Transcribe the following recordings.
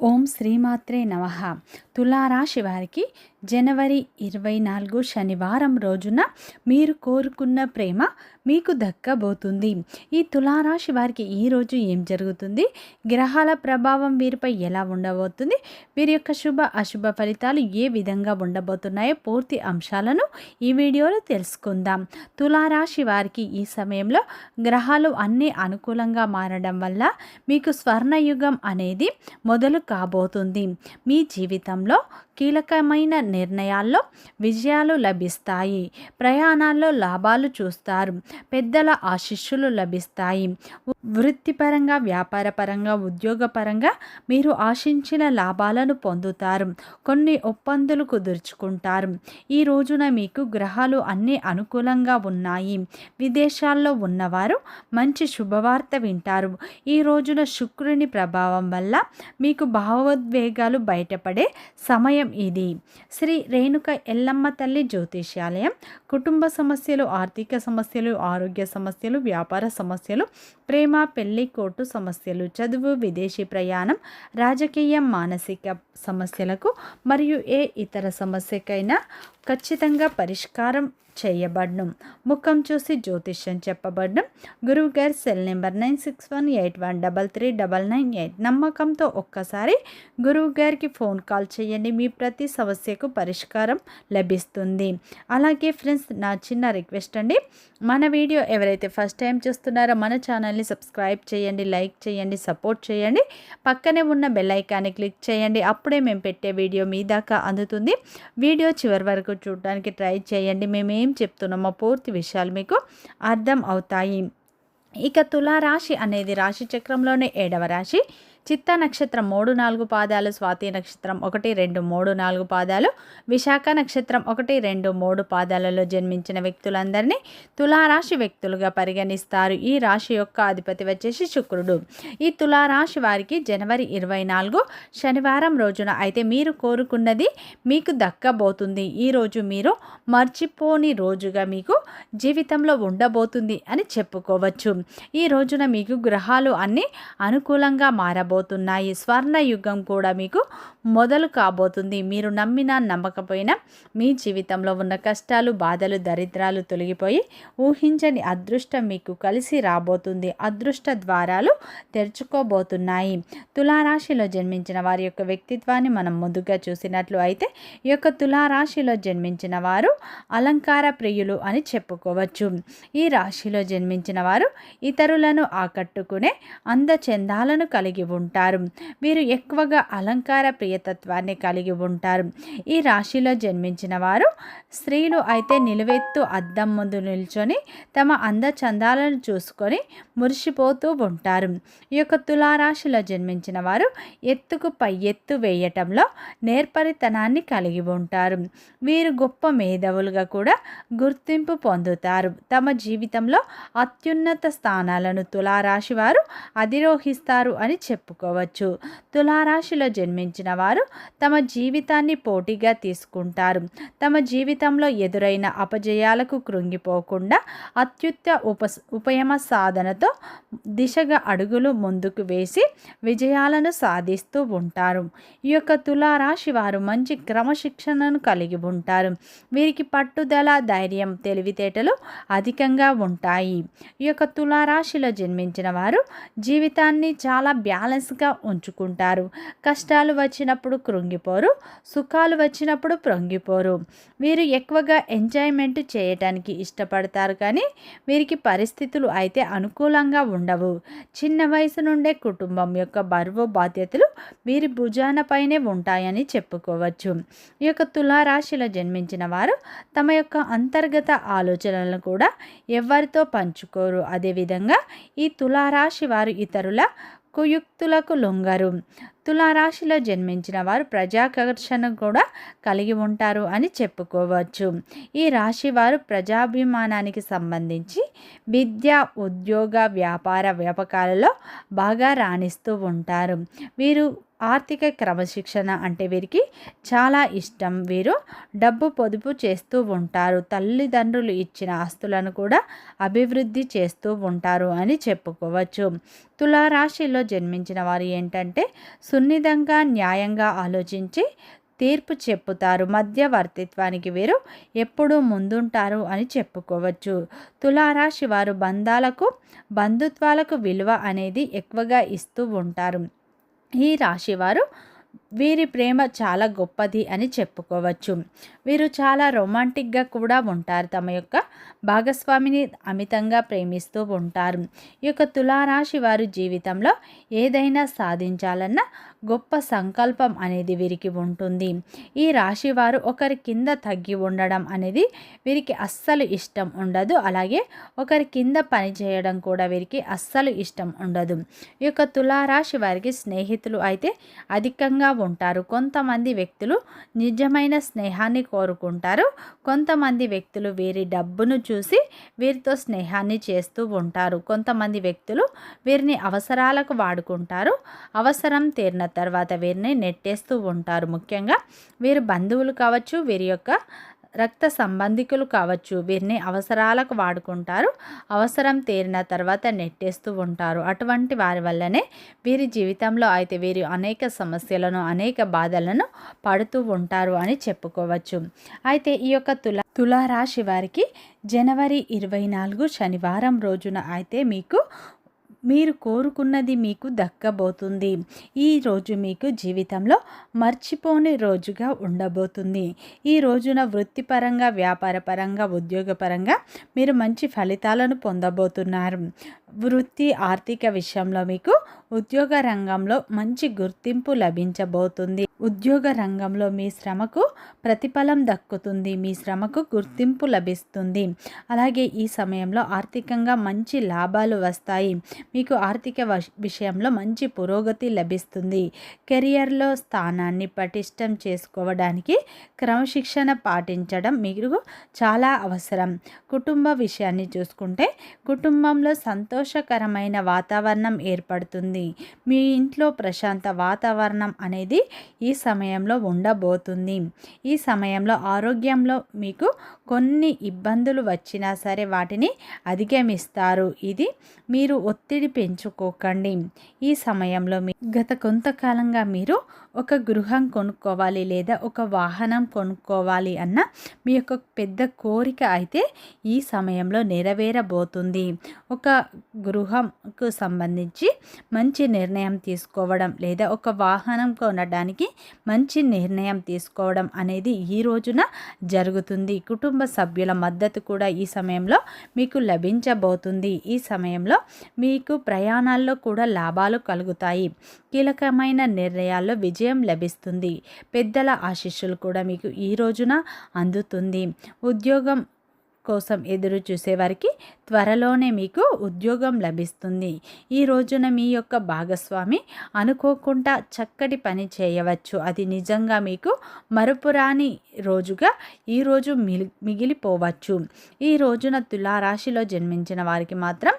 ఓం శ్రీమాత్రే నమ. తులారాశి వారికి జనవరి ఇరవై నాలుగు శనివారం రోజున మీరు కోరుకున్న ప్రేమ మీకు దక్కబోతుంది. ఈ తులారాశి వారికి ఈరోజు ఏం జరుగుతుంది? గ్రహాల ప్రభావం వీరిపై ఎలా ఉండబోతుంది? వీరి యొక్క శుభ అశుభ ఫలితాలు ఏ విధంగా ఉండబోతున్నాయో పూర్తి అంశాలను ఈ వీడియోలో తెలుసుకుందాం. తులారాశి వారికి ఈ సమయంలో గ్రహాలు అన్నీ అనుకూలంగా మారడం వల్ల మీకు స్వర్ణయుగం అనేది మొదలు కాబోతుంది. మీ జీవితంలో కీలకమైన నిర్ణయాల్లో విజయాలు లభిస్తాయి. ప్రయాణాల్లో లాభాలు చూస్తారు. పెద్దల ఆశిష్యులు లభిస్తాయి. వృత్తిపరంగా వ్యాపారపరంగా ఉద్యోగపరంగా మీరు ఆశించిన లాభాలను పొందుతారు. కొన్ని ఒప్పందులు కుదుర్చుకుంటారు. ఈ రోజున మీకు గ్రహాలు అన్నీ అనుకూలంగా ఉన్నాయి. విదేశాల్లో ఉన్నవారు మంచి శుభవార్త వింటారు. ఈ రోజున శుక్రుని ప్రభావం వల్ల మీకు భావోద్వేగాలు బయటపడే సమయం ఇది. శ్రీ రేణుక ఎల్లమ్మ తల్లి జ్యోతిష్యాలయం. కుటుంబ సమస్యలు ఆర్థిక సమస్యలు ఆరోగ్య సమస్యలు వ్యాపార సమస్యలు ప్రేమ పెళ్ళి కోర్టు సమస్యలు చదువు విదేశీ ప్రయాణం రాజకీయం మానసిక సమస్యలకు మరియు ఏ ఇతర సమస్యకైనా ఖచ్చితంగా పరిష్కారం చేయబడ్డం ముఖం చూసి జ్యోతిష్యం చెప్పబడ్డం గురువు గారి cell number nine six one eight one double three double nine eight. నమ్మకంతో ఒక్కసారి గురువు గారికి ఫోన్ కాల్ చేయండి. మీ ప్రతి సమస్యకు పరిష్కారం లభిస్తుంది. అలాగే ఫ్రెండ్స్ నా చిన్న రిక్వెస్ట్ అండి. మన వీడియో ఎవరైతే ఫస్ట్ టైం చూస్తున్నారో మన ఛానల్ని సబ్స్క్రైబ్ చేయండి లైక్ చేయండి సపోర్ట్ చేయండి. పక్కనే ఉన్న బెల్ ఐకాన్ని క్లిక్ చేయండి. అప్పుడే మేము పెట్టే వీడియో మీ దాకా అందుతుంది. వీడియో చివరి వరకు చూడడానికి ట్రై చేయండి. మేము ఏం చెప్తున్నామో పూర్తి విషయాలు మీకు అర్థం అవుతాయి. ఇక తులారాశి అనేది రాశి చక్రంలోనే ఏడవ రాశి. చిత్త నక్షత్రం మూడు నాలుగు పాదాలు స్వాతి నక్షత్రం ఒకటి రెండు మూడు నాలుగు పాదాలు విశాఖ నక్షత్రం ఒకటి రెండు మూడు పాదాలలో జన్మించిన వ్యక్తులందరినీ తులారాశి వ్యక్తులుగా పరిగణిస్తారు. ఈ రాశి యొక్క అధిపతి వచ్చేసి శుక్రుడు. ఈ తులారాశి వారికి జనవరి ఇరవై నాలుగు శనివారం రోజున అయితే మీరు కోరుకున్నది మీకు దక్కబోతుంది. ఈరోజు మీరు మర్చిపోని రోజుగా మీకు జీవితంలో ఉండబోతుంది అని చెప్పుకోవచ్చు. ఈ రోజున మీకు గ్రహాలు అన్నీ అనుకూలంగా మారబో రాబోతున్నాయి. స్వర్ణయుగం కూడా మీకు మొదలు కాబోతుంది. మీరు నమ్మినా నమ్మకపోయినా మీ జీవితంలో ఉన్న కష్టాలు బాధలు దరిద్రాలు తొలగిపోయి ఊహించని అదృష్టం మీకు కలిసి రాబోతుంది. అదృష్ట ద్వారాలు తెరుచుకోబోతున్నాయి. తులారాశిలో జన్మించిన వారి యొక్క వ్యక్తిత్వాన్ని మనం ముందుగా చూసినట్లు అయితే ఈ యొక్క తులారాశిలో జన్మించిన వారు అలంకార ప్రియులు అని చెప్పుకోవచ్చు. ఈ రాశిలో జన్మించిన వారు ఇతరులను ఆకట్టుకునే అందచందాలను కలిగి ఉంటారు ఉంటారు. వీరు ఎక్కువగా అలంకార ప్రియతత్వాన్ని కలిగి ఉంటారు. ఈ రాశిలో జన్మించిన వారు స్త్రీలు అయితే నిలువెత్తు అద్దం ముందు నిల్చొని తమ అందచందాలను చూసుకొని మురిసిపోతూ ఉంటారు. ఈ యొక్క తులారాశిలో జన్మించిన వారు ఎత్తుకు పై ఎత్తు వేయటంలో నేర్పరితనాన్ని కలిగి ఉంటారు. వీరు గొప్ప మేధవులుగా కూడా గుర్తింపు పొందుతారు. తమ జీవితంలో అత్యున్నత స్థానాలను తులారాశి వారు అధిరోహిస్తారు అని చెప్పుకోవచ్చు తులారాశిలో జన్మించిన వారు తమ జీవితాన్ని పోటీగా తీసుకుంటారు. తమ జీవితంలో ఎదురైన అపజయాలకు కృంగిపోకుండా అత్యుత్త ఉప ఉపయమ సాధనతో దిశగా అడుగులు ముందుకు వేసి విజయాలను సాధిస్తూ ఉంటారు. ఈ యొక్క తులారాశి వారు మంచి క్రమశిక్షణను కలిగి ఉంటారు. వీరికి పట్టుదల ధైర్యం తెలివితేటలు అధికంగా ఉంటాయి. ఈ యొక్క తులారాశిలో జన్మించిన వారు జీవితాన్ని చాలా బ్యాలెన్స్ బ్యాలెన్స్గా ఉంచుకుంటారు. కష్టాలు వచ్చినప్పుడు కృంగిపోరు సుఖాలు వచ్చినప్పుడు ప్రొంగిపోరు. వీరు ఎక్కువగా ఎంజాయ్మెంట్ చేయటానికి ఇష్టపడతారు కానీ వీరికి పరిస్థితులు అయితే అనుకూలంగా ఉండవు. చిన్న వయసు నుండే కుటుంబం యొక్క బరువు బాధ్యతలు వీరి భుజానపైనే ఉంటాయని చెప్పుకోవచ్చు. ఈ యొక్క తులారాశిలో జన్మించిన వారు తమ యొక్క అంతర్గత ఆలోచనలను కూడా ఎవరితో పంచుకోరు. అదేవిధంగా ఈ తులారాశి వారు ఇతరుల కుయుక్తులకు లొంగరు. తులారాశిలో జన్మించిన వారు ప్రజాకర్షణ కూడా కలిగి ఉంటారు అని చెప్పుకోవచ్చు. ఈ రాశి వారు ప్రజాభిమానానికి సంబంధించి విద్య ఉద్యోగ వ్యాపార వ్యాపకాలలో బాగా రాణిస్తూ ఉంటారు. వీరు ఆర్థిక క్రమశిక్షణ అంటే వీరికి చాలా ఇష్టం. వీరు డబ్బు పొదుపు చేస్తూ ఉంటారు. తల్లిదండ్రులు ఇచ్చిన ఆస్తులను కూడా అభివృద్ధి చేస్తూ ఉంటారు అని చెప్పుకోవచ్చు. తులారాశిలో జన్మించిన వారు ఏంటంటే సున్నితంగా న్యాయంగా ఆలోచించి తీర్పు చెప్పుతారు. మధ్యవర్తిత్వానికి వీరు ఎప్పుడూ ముందుంటారు అని చెప్పుకోవచ్చు. తులారాశి వారు బంధాలకు బంధుత్వాలకు విలువ అనేది ఎక్కువగా ఇస్తూ ఉంటారు. ఈ రాశివారు వీరి ప్రేమ చాలా గొప్పది అని చెప్పుకోవచ్చు. వీరు చాలా రొమాంటిక్గా కూడా ఉంటారు. తమ యొక్క భాగస్వామిని అమితంగా ప్రేమిస్తూ ఉంటారు. ఈ యొక్క తులారాశి వారి జీవితంలో ఏదైనా సాధించాలన్న గొప్ప సంకల్పం అనేది వీరికి ఉంటుంది. ఈ రాశి వారు ఒకరి కింద తగ్గి ఉండడం అనేది వీరికి అస్సలు ఇష్టం ఉండదు. అలాగే ఒకరి కింద పని చేయడం కూడా వీరికి అస్సలు ఇష్టం ఉండదు. ఈ యొక్క తులారాశి వారికి స్నేహితులు అయితే అధికంగా ఉంటారు. కొంతమంది వ్యక్తులు నిజమైన స్నేహాన్ని కోరుకుంటారు. కొంతమంది వ్యక్తులు వీరి డబ్బును చూసి వీరితో స్నేహాన్ని చేస్తూ ఉంటారు. కొంతమంది వ్యక్తులు వీరిని అవసరాలకు వాడుకుంటారు. అవసరం తీరిన తర్వాత వీరిని నెట్టేస్తూ ఉంటారు. ముఖ్యంగా వీరు బంధువులు కావచ్చు వీరి యొక్క రక్త సంబంధికులు కావచ్చు వీరిని అవసరాలకు వాడుకుంటారు. అవసరం తీరిన తర్వాత నెట్టేస్తూ ఉంటారు. అటువంటి వారి వల్లనే వీరి జీవితంలో అయితే వీరు అనేక సమస్యలను అనేక బాధలను పడుతూ ఉంటారు అని చెప్పుకోవచ్చు. అయితే ఈ యొక్క తుల తులారాశి వారికి జనవరి ఇరవై నాలుగు శనివారం రోజున అయితే మీకు మీరు కోరుకున్నది మీకు దక్కబోతుంది. ఈ రోజు మీకు జీవితంలో మర్చిపోని రోజుగా ఉండబోతుంది. ఈ రోజున వృత్తిపరంగా వ్యాపారపరంగా ఉద్యోగపరంగా మీరు మంచి ఫలితాలను పొందబోతున్నారు. వృత్తి ఆర్థిక విషయంలో మీకు ఉద్యోగ రంగంలో మంచి గుర్తింపు లభించబోతుంది. ఉద్యోగ రంగంలో మీ శ్రమకు ప్రతిఫలం దక్కుతుంది. మీ శ్రమకు గుర్తింపు లభిస్తుంది. అలాగే ఈ సమయంలో ఆర్థికంగా మంచి లాభాలు వస్తాయి. మీకు ఆర్థిక విషయంలో మంచి పురోగతి లభిస్తుంది. కెరియర్లో స్థానాన్ని పటిష్టం చేసుకోవడానికి క్రమశిక్షణ పాటించడం మీకు చాలా అవసరం. కుటుంబ విషయాన్ని చూసుకుంటే కుటుంబంలో సంతోషకరమైన వాతావరణం ఏర్పడుతుంది. మీ ఇంట్లో ప్రశాంత వాతావరణం అనేది ఈ సమయంలో ఉండబోతుంది. ఈ సమయంలో ఆరోగ్యంలో మీకు కొన్ని ఇబ్బందులు వచ్చినా సరే వాటిని అధిగమిస్తారు. ఇది మీరు ఒత్తిడి పెంచుకోకండి. ఈ సమయంలో మీ గత కొంతకాలంగా మీరు ఒక గృహం కొనుక్కోవాలి లేదా ఒక వాహనం కొనుక్కోవాలి అన్న మీ యొక్క పెద్ద కోరిక అయితే ఈ సమయంలో నెరవేరబోతుంది. ఒక గృహంకు సంబంధించి మంచి నిర్ణయం తీసుకోవడం లేదా ఒక వాహనం కొనడానికి మంచి నిర్ణయం తీసుకోవడం అనేది ఈ రోజున జరుగుతుంది. కుటుంబ సభ్యుల మద్దతు కూడా ఈ సమయంలో మీకు లభించబోతుంది. ఈ సమయంలో మీకు ప్రయాణాల్లో కూడా లాభాలు కలుగుతాయి. కీలకమైన నిర్ణయాల్లో విజయం లభిస్తుంది. పెద్దల ఆశీస్సులు కూడా మీకు ఈ రోజున అందుతుంది. ఉద్యోగం కోసం ఎదురు చూసేవారికి త్వరలోనే మీకు ఉద్యోగం లభిస్తుంది. ఈ రోజున మీ యొక్క భాగస్వామి అనుకోకుండా చక్కటి పని చేయవచ్చు. అది నిజంగా మీకు మరుపురాని రోజుగా ఈరోజు మిగిలిపోవచ్చు. ఈ రోజున తులారాశిలో జన్మించిన వారికి మాత్రం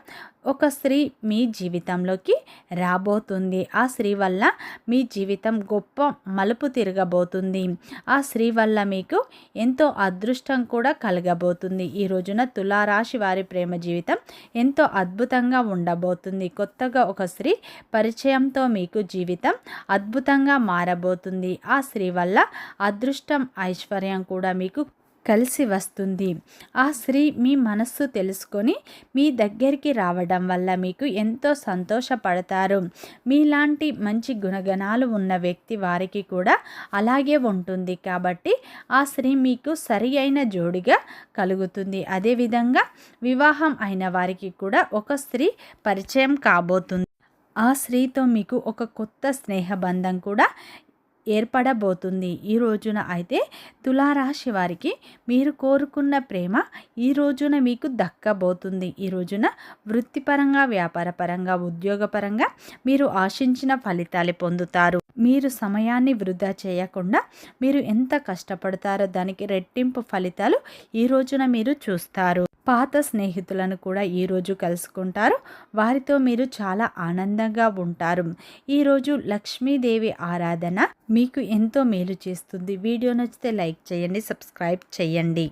ఒక స్త్రీ మీ జీవితంలోకి రాబోతుంది. ఆ స్త్రీ వల్ల మీ జీవితం గొప్ప మలుపు తిరగబోతుంది. ఆ స్త్రీ వల్ల మీకు ఎంతో అదృష్టం కూడా కలగబోతుంది. ఈ రోజున తులారాశి వారి ప్రేమ జీవితం ఎంతో అద్భుతంగా ఉండబోతుంది. కొత్తగా ఒక స్త్రీ పరిచయంతో మీకు జీవితం అద్భుతంగా మారబోతుంది. ఆ స్త్రీ వల్ల అదృష్టం ఐశ్వర్యం కూడా మీకు కలిసి వస్తుంది. ఆ స్త్రీ మీ మనస్సు తెలుసుకొని మీ దగ్గరికి రావడం వల్ల మీకు ఎంతో సంతోషపడతారు. మీలాంటి మంచి గుణగణాలు ఉన్న వ్యక్తి వారికి కూడా అలాగే ఉంటుంది. కాబట్టి ఆ స్త్రీ మీకు సరి అయిన జోడిగా కలుగుతుంది. అదేవిధంగా వివాహం అయిన వారికి కూడా ఒక స్త్రీ పరిచయం కాబోతుంది. ఆ స్త్రీతో మీకు ఒక కొత్త స్నేహబంధం కూడా ఏర్పడబోతుంది. ఈ రోజున అయితే తులారాశి వారికి మీరు కోరుకున్న ప్రేమ ఈ రోజున మీకు దక్కబోతుంది. ఈ రోజున వృత్తిపరంగా వ్యాపారపరంగా ఉద్యోగపరంగా మీరు ఆశించిన ఫలితాలు పొందుతారు. మీరు సమయాన్ని వృధా చేయకుండా మీరు ఎంత కష్టపడతారో దానికి రెట్టింపు ఫలితాలు ఈ రోజున మీరు చూస్తారు. పాత స్నేహితులను కూడా ఈరోజు కలుసుకుంటారు. వారితో మీరు చాలా ఆనందంగా ఉంటారు. ఈరోజు లక్ష్మీదేవి ఆరాధన మీకు ఎంతో మేలు చేస్తుంది. వీడియో నచ్చితే లైక్ చేయండి సబ్స్క్రైబ్ చేయండి.